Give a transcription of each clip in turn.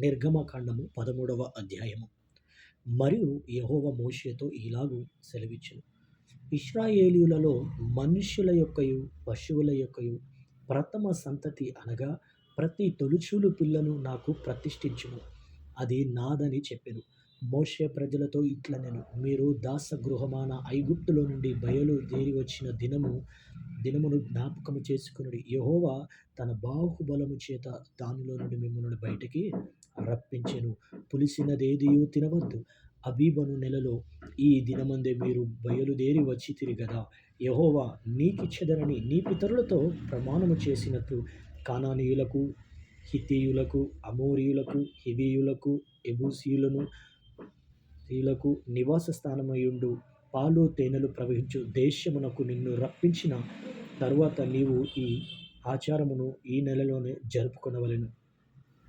నిర్గమకాండము పదమూడవ అధ్యాయము. మరియు యహోవ మోషేతో ఇలాగూ సెలవిచ్చును. ఇస్రాయేలీలలో మనుష్యుల యొక్కయు పశువుల యొక్కయు ప్రథమ సంతతి అనగా ప్రతి తొలుచూలు పిల్లను నాకు ప్రతిష్ఠించును అది నాదని చెప్పెను. మోషే ప్రజలతో ఇట్ల నేను మీరు దాసగృహమాన ఐగుప్తులో నుండి బయలుదేరి వచ్చిన దినము దినమును జ్ఞాపకము చేసుకునుడు. యహోవా తన బాహుబలము చేత దానిలో నుండి మిమ్మల్ని బయటికి రప్పించెను. పులిసినదేదియు తినవద్దు. అబీబను నెలలో ఈ దినమందే మీరు బయలుదేరి వచ్చి తిరిగదా. యహోవా నీకిచ్చెదనని నీ పితరులతో ప్రమాణము చేసినట్టు కానానీయులకు హితీయులకు అమోరియులకు హివీయులకు ఎబూసీయులను స్త్రీలకు నివాస స్థానమయుండు పాలు తేనెలు ప్రవహించు దేశమునకు నిన్ను రప్పించిన తరువాత నీవు ఈ ఆచారమును ఈ నెలలోనే జరుపుకొనవలెను.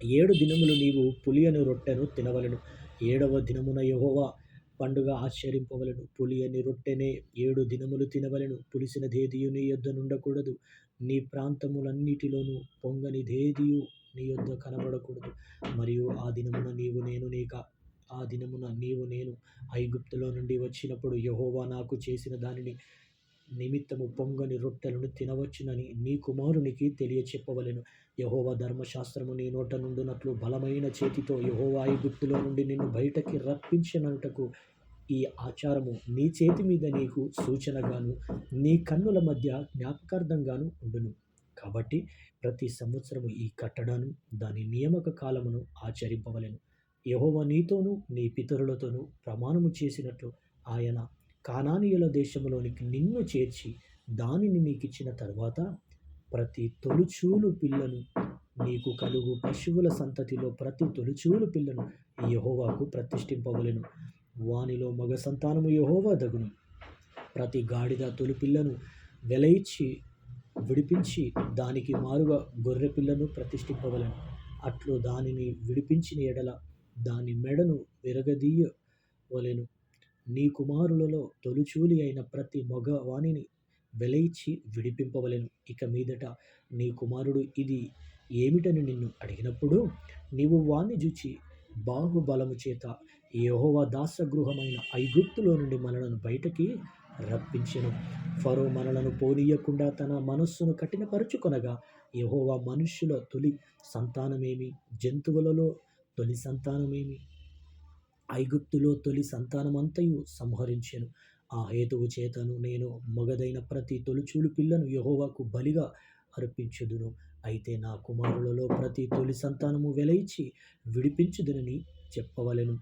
ఏడు దినములు నీవు పులియని రొట్టెను తినవలెను. ఏడవ దినమున యహోవా పండుగ ఆచరింపవలను పులియని రొట్టెనే ఏడు దినములు తినవలెను. పులిసిన దేదీయు నీ యొద్ద నుండకూడదు. నీ ప్రాంతములన్నిటిలోనూ పొంగని దేదీయు నీ యొద్ద కనబడకూడదు. మరియు ఆ దినమున నీవు నేను నీక ఆ దినమున నీవు నేను ఐగుప్తులో నుండి వచ్చినప్పుడు యహోవా నాకు చేసిన దానిని నిమిత్తము పొంగని రొట్టెలను తినవచ్చునని నీ కుమారునికి తెలియచెప్పవలెను. యహోవా ధర్మశాస్త్రము నీ నోట నుండునట్లు బలమైన చేతితో యహోవా గుర్తులో నుండి నిన్ను బయటకి రప్పించినటకు ఈ ఆచారము నీ చేతి మీద నీకు సూచనగాను నీ కన్నుల మధ్య జ్ఞాపకార్థంగాను ఉండును. కాబట్టి ప్రతి సంవత్సరము ఈ కట్టడాను దాని నియామక కాలమును ఆచరింపవలెను. యహోవ నీతోనూ నీ పితరులతోనూ ప్రమాణము చేసినట్లు ఆయన కానానీయుల దేశంలోనికి నిన్ను చేర్చి దానిని నీకిచ్చిన తర్వాత ప్రతి తొలుచూలు పిల్లను నీకు కలుగు పశువుల సంతతిలో ప్రతి తొలుచూలు పిల్లను యహోవాకు ప్రతిష్ఠింపవలెను. వానిలో మగ సంతానము యహోవా దగును. ప్రతి గాడిద తొలి పిల్లను వెలయిచ్చి విడిపించి దానికి మారుగా గొర్రె పిల్లను ప్రతిష్ఠింపవలను. అట్లు దానిని విడిపించిన ఎడల దాని మెడను విరగదీయవలెను. నీ కుమారులలో తొలిచూలి అయిన ప్రతి మగవాణిని వెలయిచ్చి విడిపింపవలెను. ఇక మీదట నీ కుమారుడు ఇది ఏమిటని నిన్ను అడిగినప్పుడు నీవు వాణ్ణి చూచి బాహుబలము చేత యహోవా దాసగృహమైన ఐగుప్తులో నుండి మనలను బయటకి రప్పించెను. ఫరో మనలను పోనీయకుండా తన మనస్సును కఠినపరుచుకొనగా యహోవా మనుష్యుల తొలి సంతానమేమి? జంతువులలో తొలి సంతానమేమి? ఐగుప్తులో తొలి సంతానమంతయు సంహరించెను. ఆ హేతువు చేతను నేను మగదైన ప్రతి తొలిచూలు పిల్లను యహోవాకు బలిగా అర్పించుదును. అయితే నా కుమారులలో ప్రతి తొలి సంతానము వెలయిచి విడిపించుదునని చెప్పవలెను.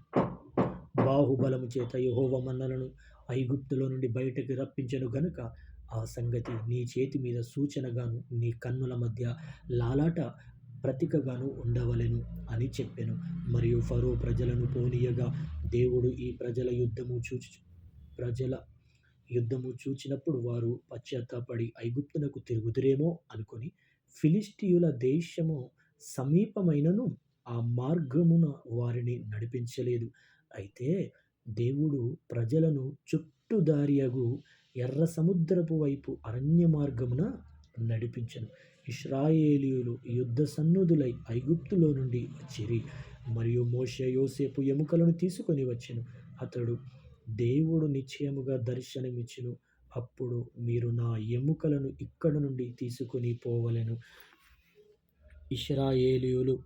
బాహుబలము చేత యహోవ మన్నలను ఐగుప్తులో నుండి బయటకు రప్పించను గనుక ఆ సంగతి నీ చేతి మీద సూచనగాను నీ కన్నుల మధ్య లాలాట ప్రతికగాను ఉండవలెను అని చెప్పెను. మరియు ఫరో ప్రజలను పోనీయగా దేవుడు ఈ ప్రజల యుద్ధము చూచి ప్రజల యుద్ధము చూచినప్పుడు వారు పశ్చాత్తాపడి ఐగుప్తునకు తిరుగుదురేమో అనుకొని ఫిలిస్టియుల దేశము సమీపమైనను ఆ మార్గమున వారిని నడిపించలేదు. అయితే దేవుడు ప్రజలను చుట్టుదారియగు ఎర్ర సముద్రపు వైపు అరణ్య మార్గమున నడిపించను. ఇస్రాయేలీయులు యుద్ధ సన్నుధులై ఐగుప్తులో నుండి వచ్చిరి. మరియు మోషే యోసేపు ఎముకలను తీసుకొని వచ్చెను. అతడు దేవుడు నిశ్చయముగా దర్శనమిచ్చును. అప్పుడు మీరు నా ఎముకలను ఇక్కడ నుండి తీసుకొని పోవలెను. ఇస్రాయేలీయులు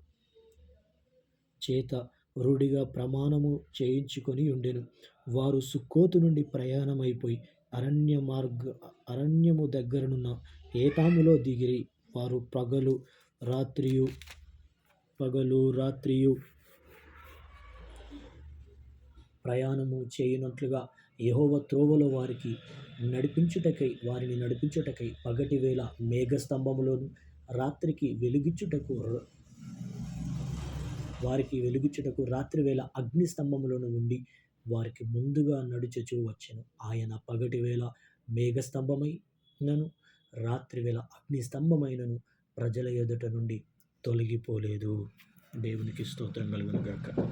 చేత రుడిగా ప్రమాణము చేయించుకొని ఉండెను. వారు సుక్కోతు నుండి ప్రయాణమైపోయి అరణ్య మార్గ అరణ్యము దగ్గరనున్న ఏతాములో దిగిరి. వారు పగలు రాత్రియు పగలు రాత్రియు ప్రయాణము చేయనట్లుగా యహోవ త్రోవలో వారికి నడిపించుటకై వారిని నడిపించుటకై పగటి వేళ మేఘస్తంభములోను రాత్రికి వెలుగుచుటకు వారికి వెలుగుచుటకు రాత్రివేళ అగ్ని స్తంభములను ఉండి వారికి ముందుగా నడుచుచూ వచ్చెను. ఆయన పగటి వేళ మేఘస్తంభమైనను రాత్రివేళ అగ్ని స్తంభమైనను ప్రజల ఎదుట నుండి తొలగిపోలేదు. దేవునికి స్తోత్రం కలుగును గాక.